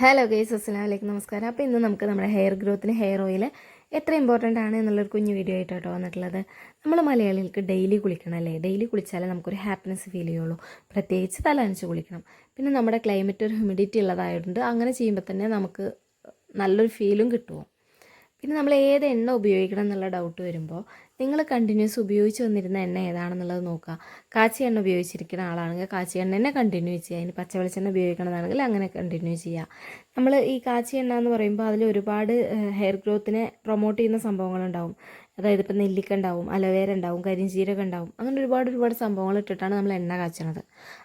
Hello guys അസ്സലാം വലൈക്കും നമസ്കാരം. അപ്പോൾ ഇന്ന് നമുക്ക് നമ്മുടെ ഹെയർ ഗ്രോത്തിന് ഹെയർ ഓയിൽ എത്ര ഇമ്പോർട്ടന്റ് ആണ് എന്നുള്ളൊരു കുഞ്ഞു വീഡിയോ ആയിട്ടോ വന്നിട്ടുള്ളത്. നമ്മൾ മലയാളികൾക്ക് ഡെയിലി കുളിക്കണം അല്ലേ? ഡെയിലി കുളിച്ചാലേ നമുക്കൊരു ഹാപ്പിനെസ് ഫീൽ ചെയ്യുള്ളൂ. പ്രത്യേകിച്ച് തല നനച്ച് കുളിക്കണം. പിന്നെ നമ്മുടെ ക്ലൈമറ്റ് ഒരു ഹ്യൂമിഡിറ്റി ഉള്ളതായതുകൊണ്ട് അങ്ങനെ ചെയ്യുമ്പോൾ തന്നെ നമുക്ക് നല്ലൊരു ഫീലും കിട്ടുമോ പിന്നെ നമ്മൾ ഏത് എണ്ണ ഉപയോഗിക്കണം എന്നുള്ള ഡൗട്ട് വരുമ്പോൾ നിങ്ങൾ കണ്ടിന്യൂസ് ഉപയോഗിച്ച് വന്നിരുന്ന എണ്ണ ഏതാണെന്നുള്ളത് നോക്കുക. കാച്ചി എണ്ണ ഉപയോഗിച്ചിരിക്കുന്ന ആളാണെങ്കിൽ കാച്ചി എണ്ണ തന്നെ കണ്ടിന്യൂ ചെയ്യുക. ഇനി പച്ച വെളിച്ചെണ്ണ ഉപയോഗിക്കണതാണെങ്കിൽ അങ്ങനെ കണ്ടിന്യൂ ചെയ്യുക. നമ്മൾ ഈ കാച്ചി എണ്ണ എന്ന് പറയുമ്പോൾ അതിൽ ഒരുപാട് ഹെയർ ഗ്രോത്തിനെ പ്രൊമോട്ട് ചെയ്യുന്ന സംഭവങ്ങളുണ്ടാവും അതായത് ഇപ്പോൾ നെല്ലിക്ക ഉണ്ടാവും അലോവേര ഉണ്ടാവും കരിഞ്ചീരകം ഉണ്ടാവും. അങ്ങനെ ഒരുപാട് ഒരുപാട് സംഭവങ്ങൾ ഇട്ടിട്ടാണ് നമ്മൾ എണ്ണ കാച്ചണത്.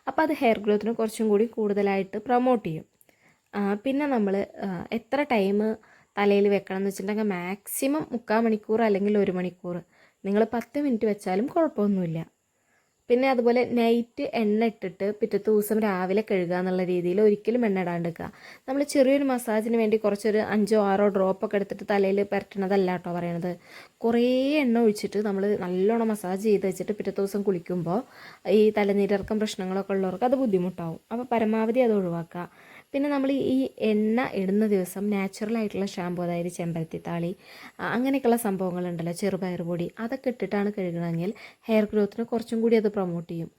അപ്പോൾ അത് ഹെയർ ഗ്രോത്തിന് കുറച്ചും കൂടി കൂടുതലായിട്ട് പ്രൊമോട്ട് ചെയ്യും. പിന്നെ നമ്മൾ എത്ര ടൈം തലയിൽ വെക്കണം എന്ന് വെച്ചിട്ടുണ്ടെങ്കിൽ മാക്സിമം മുക്കാൽ മണിക്കൂർ അല്ലെങ്കിൽ ഒരു മണിക്കൂർ നിങ്ങൾ പത്ത് മിനിറ്റ് വെച്ചാലും കുഴപ്പമൊന്നുമില്ല. പിന്നെ അതുപോലെ നൈറ്റ് എണ്ണ ഇട്ടിട്ട് പിറ്റത്തെ ദിവസം രാവിലെ കഴുകുക എന്നുള്ള രീതിയിൽ ഒരിക്കലും എണ്ണ ഇടാണ്ടിരിക്കുക. നമ്മൾ ചെറിയൊരു മസാജിന് വേണ്ടി കുറച്ചൊരു അഞ്ചോ ആറോ ഡ്രോപ്പ് ഒക്കെ എടുത്തിട്ട് തലയിൽ പരട്ടണതല്ല കേട്ടോ പറയണത്. കുറേ എണ്ണ ഒഴിച്ചിട്ട് നമ്മൾ നല്ലോണം മസാജ് ചെയ്ത് വെച്ചിട്ട് പിറ്റത്തെ ദിവസം കുളിക്കുമ്പോൾ ഈ തലനീരിറക്കം പ്രശ്നങ്ങളൊക്കെ ഉള്ളവർക്ക് അത് ബുദ്ധിമുട്ടാവും. അപ്പോൾ പരമാവധി അത് ഒഴിവാക്കുക. പിന്നെ നമ്മൾ ഈ എണ്ണ ഇടുന്ന ദിവസം നാച്ചുറൽ ആയിട്ടുള്ള ഷാമ്പു അതായത് ചെമ്പരത്തിത്താളി താളി അങ്ങനെയൊക്കെയുള്ള സംഭവങ്ങളുണ്ടല്ലോ ചെറുപയർ പൊടി അതൊക്കെ ഇട്ടിട്ടാണ് കഴുകണമെങ്കിൽ ഹെയർ ഗ്രോത്തിന് കുറച്ചും കൂടി അത് പ്രൊമോട്ട് ചെയ്യും.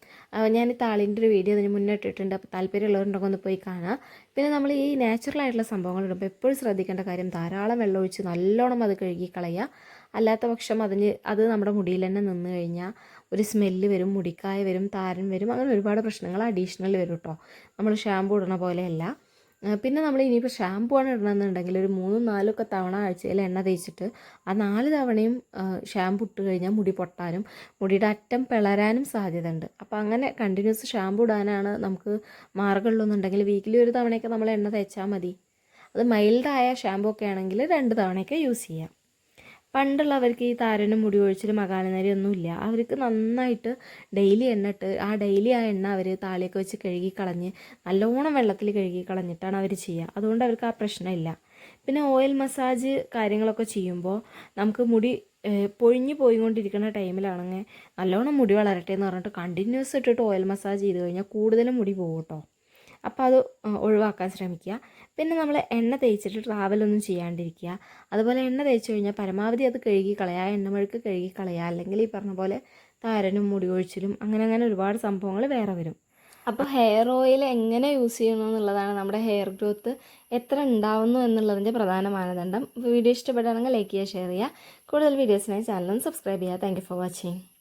ഞാൻ ഈ താളിന്റെ ഒരു വീഡിയോ അതിന് മുന്നേ ഇട്ടിട്ടുണ്ട് അപ്പോൾ താല്പര്യമുള്ളവരുണ്ടെങ്കിൽ ഒന്ന് പോയി കാണാം. പിന്നെ നമ്മൾ ഈ നാച്ചുറൽ ആയിട്ടുള്ള സംഭവങ്ങൾ ഇടുമ്പോൾ എപ്പോഴും ശ്രദ്ധിക്കേണ്ട കാര്യം ധാരാളം വെള്ളം ഒഴിച്ച് നല്ലോണം അത് കഴുകി കളയുക. അല്ലാത്ത പക്ഷം അതിന് അത് നമ്മുടെ മുടിയിൽ തന്നെ നിന്ന് കഴിഞ്ഞാൽ ഒരു സ്മെല്ല് വരും മുടിക്കായ വരും താരൻ വരും അങ്ങനെ ഒരുപാട് പ്രശ്നങ്ങൾ അഡീഷണൽ വരും കേട്ടോ നമ്മൾ ഷാമ്പു ഇടണ പോലെയല്ല. പിന്നെ നമ്മൾ ഇനിയിപ്പോൾ ഷാമ്പു ആണ് ഇടണമെന്നുണ്ടെങ്കിൽ ഒരു മൂന്ന് നാലൊക്കെ തവണ ആഴ്ചയിൽ എണ്ണ തേച്ചിട്ട് ആ നാല് തവണയും ഷാമ്പു ഇട്ട് കഴിഞ്ഞാൽ മുടി പൊട്ടാനും മുടിയുടെ അറ്റം പിളരാനും സാധ്യതയുണ്ട്. അപ്പോൾ അങ്ങനെ കണ്ടിന്യൂസ് ഷാമ്പു ഇടാനാണ് നമുക്ക് മാർഗമുള്ളൂന്നുണ്ടെങ്കിൽ വീക്കിലി ഒരു തവണയൊക്കെ നമ്മൾ എണ്ണ തേച്ചാൽ മതി. അത് മൈൽഡായ ഷാമ്പു ഒക്കെ ആണെങ്കിൽ രണ്ട് തവണയൊക്കെ യൂസ് ചെയ്യാം. പണ്ടുള്ളവർക്ക് ഈ താരനും മുടി ഒഴിച്ചിലും അകാലനരി ഒന്നുമില്ല അവർക്ക് നന്നായിട്ട് ഡെയിലി എണ്ണ ഇട്ട് ആ ഡെയിലി ആ എണ്ണ അവർ താളിയൊക്കെ വെച്ച് കഴുകി കളഞ്ഞ് നല്ലോണം വെള്ളത്തിൽ കഴുകി കളഞ്ഞിട്ടാണ് അവർ ചെയ്യുക. അതുകൊണ്ട് അവർക്ക് ആ പ്രശ്നമില്ല. പിന്നെ ഓയിൽ മസാജ് കാര്യങ്ങളൊക്കെ ചെയ്യുമ്പോൾ നമുക്ക് മുടി പൊഴിഞ്ഞു പോയിക്കൊണ്ടിരിക്കുന്ന ടൈമിലാണെങ്കിൽ നല്ലോണം മുടി വളരട്ടെ എന്ന് പറഞ്ഞിട്ട് കണ്ടിന്യൂസ് ഇട്ടിട്ട് ഓയിൽ മസാജ് ചെയ്ത് കഴിഞ്ഞാൽ കൂടുതലും മുടി പോകും കേട്ടോ. അപ്പോൾ അത് ഒഴിവാക്കാൻ ശ്രമിക്കുക. പിന്നെ നമ്മൾ എണ്ണ തേച്ചിട്ട് ട്രാവലൊന്നും ചെയ്യാണ്ടിരിക്കുക. അതുപോലെ എണ്ണ തേച്ച് കഴിഞ്ഞാൽ പരമാവധി അത് കഴുകി കളയുക എണ്ണമെഴുക്ക് കഴുകി കളയുക അല്ലെങ്കിൽ ഈ പറഞ്ഞ പോലെ താരനും മുടി ഒഴിച്ചിലും അങ്ങനെ അങ്ങനെ ഒരുപാട് സംഭവങ്ങൾ വേറെ വരും. അപ്പോൾ ഹെയർ ഓയിൽ എങ്ങനെ യൂസ് ചെയ്യണം എന്നുള്ളതാണ് നമ്മുടെ ഹെയർ ഗ്രോത്ത് എത്ര ഉണ്ടാവുന്നു എന്നുള്ളതിന്റെ പ്രധാന മാനദണ്ഡം. വീഡിയോ ഇഷ്ടപ്പെടുകയാണെങ്കിൽ ലൈക്ക് ചെയ്യുക ഷെയർ ചെയ്യുക. കൂടുതൽ വീഡിയോസിനായി ചാനലും സബ്സ്ക്രൈബ് ചെയ്യുക. Thank for watching